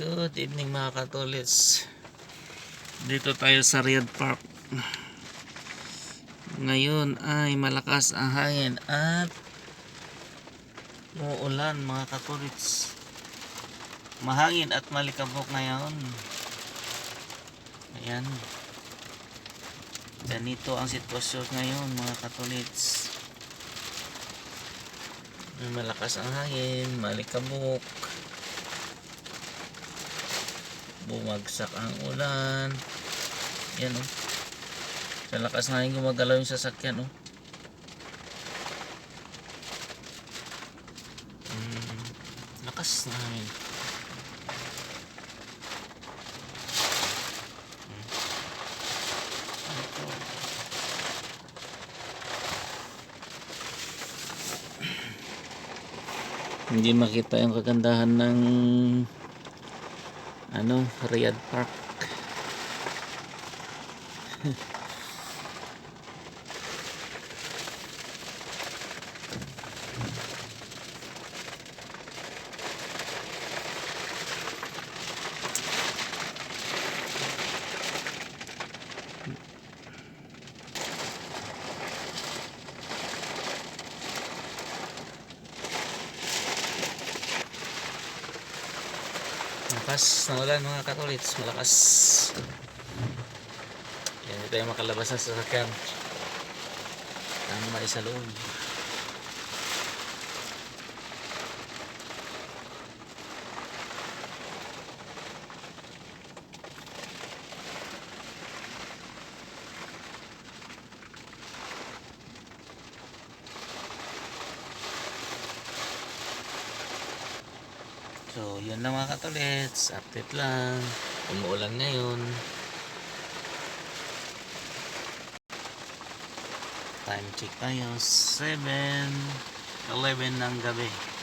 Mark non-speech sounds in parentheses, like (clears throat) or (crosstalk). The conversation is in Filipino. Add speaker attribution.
Speaker 1: Good evening mga katolits. Dito tayo sa Riyadh Park. Ngayon ay malakas ang hangin at muulan mga katolits. Mahangin at malikabok ngayon. Ayan. Ganito ang sitwasyon ngayon mga katolits. May malakas ang hangin, malikabok. Bumagsak ang ulan. Yan oh. Sa lakas na hangin gumagalaw yung sasakyan oh. Mm, lakas na hangin Hmm. (clears throat) Hindi makita yung kagandahan ng ano, Riyadh Park. (laughs) Malakas na ulan mga katolits, malakas. Yan, hindi tayo makalabas sa sasakyan. Tama isa loob. So, yun lang mga katolits. Update lang. Umuulan ngayon. Time check tayo. 7, 11 ng gabi.